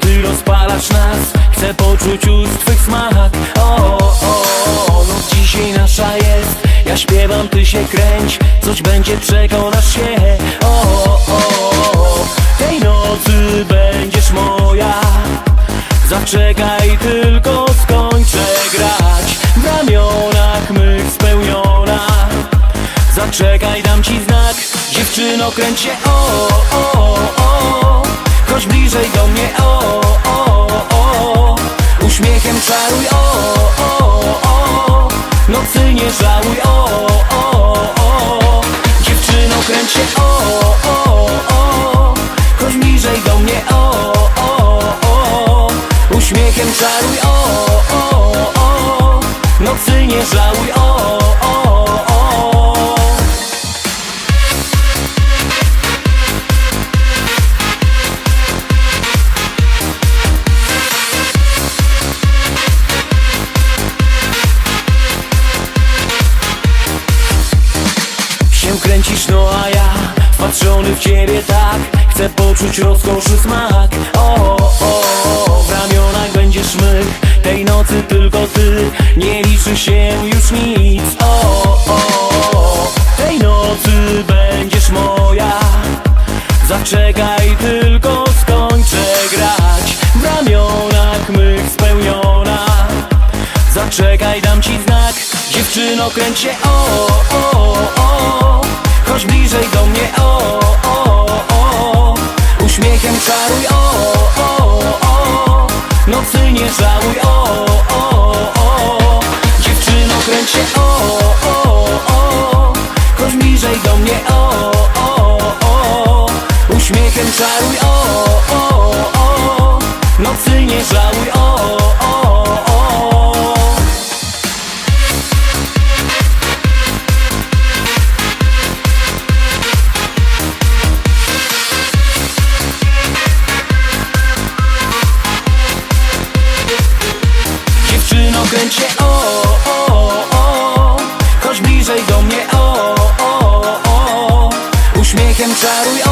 Ty rozpalasz nas. Chcę poczuć ust twych smak O, o, o, noc dzisiaj nasza jest. Ja śpiewam, ty się kręć. Coś będzie, przekonasz się. O, o, o, tej nocy będziesz moja. Zaczekaj tylko skończę grać. W ramionach mych spełniona. Zaczekaj, dam ci znak. Dziewczyno, kręć się. O, o, o Chodź bliżej do mnie. O, o, żałuj O, o, o Dziewczyno, kręć się O, o, o. Chodź bliżej do mnie O, o, o. Uśmiechem czaruj O, kręcisz, no a ja Wpatrzony w ciebie tak Chcę poczuć rozkoszy smak. O, o, w ramionach będziesz mych Tej nocy tylko ty Nie liczy się już nic. O, o, tej nocy będziesz moja Zaczekaj tylko skończę grać. W ramionach mych spełniona Zaczekaj, dam ci znak. Dziewczyno, kręć się O, o, o Chodź bliżej do mnie O, o, o. Uśmiechem czaruj O, o, o. Nocy nie żałuj O, o, o. Dziewczyno, kręć się O, o, o. Chodź bliżej do mnie O, o, o. Uśmiechem czaruj O, o, o. Nocy nie żałuj O, o, o czaruj